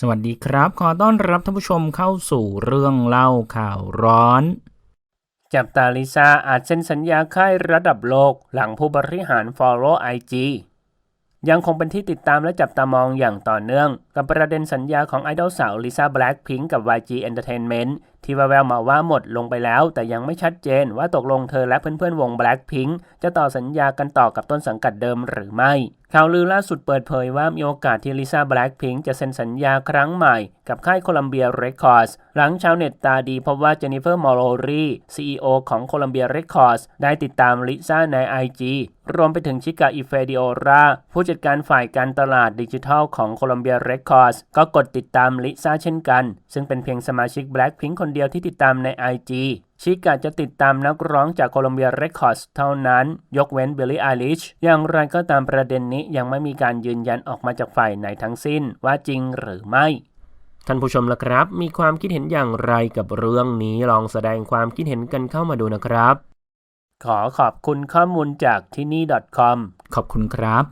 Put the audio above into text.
สวัสดีครับ ขอต้อนรับท่านผู้ชมเข้าสู่เรื่องเล่าข่าวร้อน จับตาลิซ่าอาจเซ็นสัญญาค่ายระดับโลก หลังผู้บริหาร Follow IG ยังคงเป็นที่ติดตามและจับตามองอย่างต่อเนื่อง กับประเด็นสัญญาของไอดอลสาวลิซ่าแบล็คพิงกับ YG Entertainment ที่แววๆมาว่าหมดลงไปแล้ว แต่ยังไม่ชัดเจนว่าตกลงเธอและเพื่อนๆวง Blackpink จะต่อสัญญากันต่อกับต้นสังกัดเดิมหรือไม่ ข่าวลือล่าสุดเปิดเผยว่ามีโอกาสที่ลิซ่าแบล็คพิงจะเซ็นสัญญาครั้งใหม่กับค่ายโคลัมเบียเรคคอร์ดหลังชาวเน็ตตาดีพบว่าเจนนิเฟอร์มอร์โรรี CEO ของโคลัมเบียเรคคอร์ดได้ติดตามลิซ่าใน IG รวมไปถึงชิกาอิเฟดิโอราผู้จัดการฝ่ายการตลาดดิจิทัลของโคลัมเบียเรคคอร์ดก็กดติดตามลิซ่าเช่นกัน ซึ่งเป็นเพียงสมาชิก Blackpink คนเดียวที่ติดตามใน IG ชิกาจะติดตามนักร้องจากโคลัมเบียเรคคอร์ดเท่านั้น ยกเว้นเบลลี่ไอลิชอย่างไรก็ตามประเด็นนี้ยังไม่มีการยืนยันออกมาจากฝ่ายไหนทั้งสิ้นว่าจริงหรือไม่ท่านผู้ชมล่ะครับ มีความคิดเห็นอย่างไรกับเรื่องนี้ลองแสดงความคิดเห็นกันเข้ามาดูนะครับ ขอขอบคุณข้อมูลจากที่นี่ .com ขอบคุณครับ